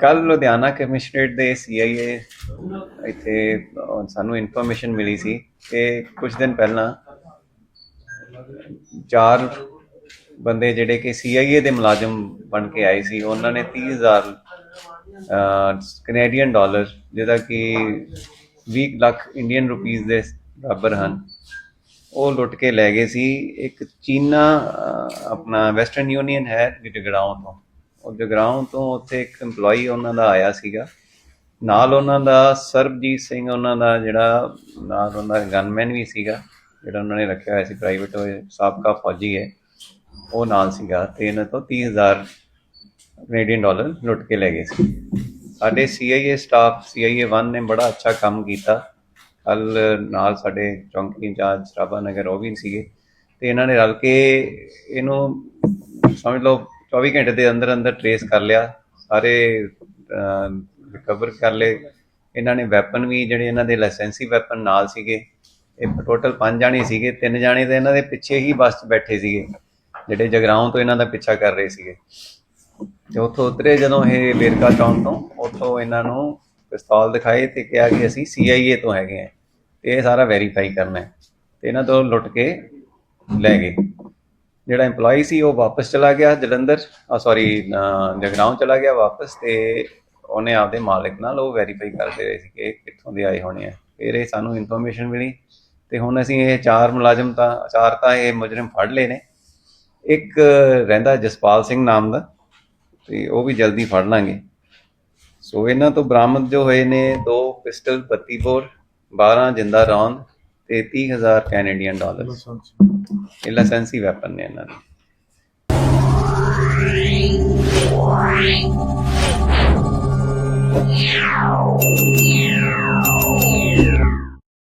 ਕੱਲ ਲੁਧਿਆਣਾ ਕਮਿਸ਼ਨਰੇਟ ਦੇ ਸੀਆਈਏ ਇੱਥੇ ਸਾਨੂੰ ਇਨਫੋਰਮੇਸ਼ਨ ਮਿਲੀ ਸੀ ਕਿ ਕੁਝ ਦਿਨ ਪਹਿਲਾਂ ਚਾਰ ਬੰਦੇ ਜਿਹੜੇ ਕਿ ਸੀਆਈਏ ਦੇ ਮੁਲਾਜ਼ਮ ਬਣ ਕੇ ਆਏ ਸੀ, ਉਹਨਾਂ ਨੇ 30000 ਕੈਨੇਡੀਅਨ ਡਾਲਰ ਜਿਹਦਾ ਕਿ 20 ਲੱਖ ਇੰਡੀਅਨ ਰੁਪੀਸ ਦੇ ਬਰਾਬਰ ਹਨ। ਉਹ ਲੁੱਟ ਕੇ ਲੈ ਗਏ ਸੀ। ਇੱਕ ਚੀਨਾ ਆਪਣਾ ਵੈਸਟਰਨ ਯੂਨੀਅਨ ਹੈ ਜਗਰਾਉਂ ਤੋਂ। ਉਹ ਜਗਰਾਉਂ ਤੋਂ ਉੱਥੇ ਇੱਕ EMPLOYE ਉਹਨਾਂ ਦਾ ਆਇਆ ਸੀਗਾ। ਨਾਲ ਉਹਨਾਂ ਦਾ ਸਰਬਜੀਤ ਸਿੰਘ ਉਹਨਾਂ ਦਾ ਜਿਹੜਾ, ਨਾਲ ਉਹਨਾਂ ਦਾ ਗਨਮੈਨ ਵੀ ਸੀਗਾ, ਜਿਹੜਾ ਉਹਨਾਂ ਨੇ ਰੱਖਿਆ ਹੋਇਆ ਸੀ ਪ੍ਰਾਈਵੇਟ ਸਾਬਕਾ ਫੌਜੀ ਹੈ। ਉਹ ਨਾਲ ਸੀਗਾ ਤੇ ਇਹਨਾਂ ਤੋਂ 30000 ਕੈਨੇਡੀਅਨ ਡਾਲਰ ਲੁੱਟ ਕੇ ਲੈ ਗਏ ਸੀ। ਸਾਡੇ ਸੀਆਈਏ ਸਟਾਫ ਸੀਆਈਏ 1 ਨੇ ਬੜਾ ਅੱਛਾ ਕੰਮ ਕੀਤਾ। ਕੱਲ ਨਾਲ ਸਾਡੇ ਚੌਂਕੀ ਇੰਚਾਰਜ ਸਰਾਭਾ ਨਗਰ ਉਹ ਵੀ ਸੀਗੇ। ਤੇ ਇਹਨਾਂ ਨੇ ਰਲ ਕੇ ਇਹਨੂੰ ਸਮਝ ਲਓ 24 ਘੰਟੇ ਦੇ ਅੰਦਰ ਅੰਦਰ ਟਰੇਸ ਕਰ ਲਿਆ, ਸਾਰੇ ਰਿਕਵਰ ਕਰ ਲਏ। ਇਹਨਾਂ ਨੇ ਵੈਪਨ ਵੀ ਜਿਹੜੇ ਇਹਨਾਂ ਦੇ ਲਾਇਸੈਂਸੀ ਵੈਪਨ ਨਾਲ ਸੀਗੇ, ਇਹ ਟੋਟਲ 5 ਜਾਣੇ ਸੀਗੇ, ਤਿੰਨ ਜਾਣੇ ਤਾਂ ਇਹਨਾਂ ਦੇ ਪਿੱਛੇ ਹੀ ਬੱਸ 'ਚ ਬੈਠੇ ਸੀਗੇ, ਜਿਹੜੇ ਜਗਰਾਉਂ ਤੋਂ ਇਹਨਾਂ ਦਾ ਪਿੱਛਾ ਕਰ ਰਹੇ ਸੀਗੇ। ਤੇ ਉੱਥੋਂ ਉਤਰੇ ਜਦੋਂ ਇਹ ਵੇਰਕਾ ਚੌਂਕ ਤੋਂ, ਉੱਥੋਂ ਇਹਨਾਂ ਨੂੰ ਪਿਸਤੌਲ ਦਿਖਾਏ ਤੇ ਕਿਹਾ ਕਿ ਅਸੀਂ ਸੀਆਈਏ ਤੋਂ ਹੈਗੇ ਆ ਤੇ ਇਹ ਸਾਰਾ ਵੈਰੀਫਾਈ ਕਰਨਾ ਹੈ। ਤੇ ਇਹਨਾਂ ਤੋਂ ਲੁੱਟ ਕੇ ਲੈ ਗਏ। ਜਿਹੜਾ EMPLOYE ਸੀ, ਉਹ ਵਾਪਸ ਚਲਾ ਗਿਆ ਜਲੰਧਰ ਆ ਸੌਰੀ ਜਗਰਾਉਂ ਚਲਾ ਗਿਆ ਵਾਪਸ ਤੇ ਉਹਨੇ ਆਪਦੇ ਮਾਲਕ ਨਾਲ ਉਹ ਵੈਰੀਫਾਈ ਕਰਦੇ ਰਹੇ ਸੀ ਕਿ ਕਿੱਥੋਂ ਦੇ ਆਏ ਹੋਣੇ ਆ। ਫਿਰ ਇਹ ਸਾਨੂੰ ਇਨਫੋਰਮੇਸ਼ਨ ਮਿਲੀ ਤੇ ਹੁਣ ਅਸੀਂ ਇਹ ਚਾਰ ਮੁਲਾਜ਼ਮ ਤਾਂ, ਚਾਰ ਤਾਂ ਇਹ ਮੁਜਰਮ ਫੜ ਲਏ ਨੇ। ਇੱਕ ਰਹਿੰਦਾ ਜਸਪਾਲ ਸਿੰਘ ਨਾਮ ਦਾ ਤੇ ਉਹ ਵੀ ਜਲਦੀ ਫੜ ਲਾਂਗੇ। ਸੋ ਇਹਨਾਂ ਤੋਂ ਬਰਾਮਦ ਜੋ ਹੋਏ ਨੇ, ਦੋ ਪਿਸਟਲ 32 ਬੋਰ 12 ਜਿੰਦਾ ਰੌਂਦ ਤੇ 30000 ਕੈਨੇਡੀਅਨ ਡਾਲਰ ਇਹ ਲਾਇਸੈਂਸੀ ਵੈਪਨ ਨੇ ਇਹਨਾਂ ਦੇ Yeah.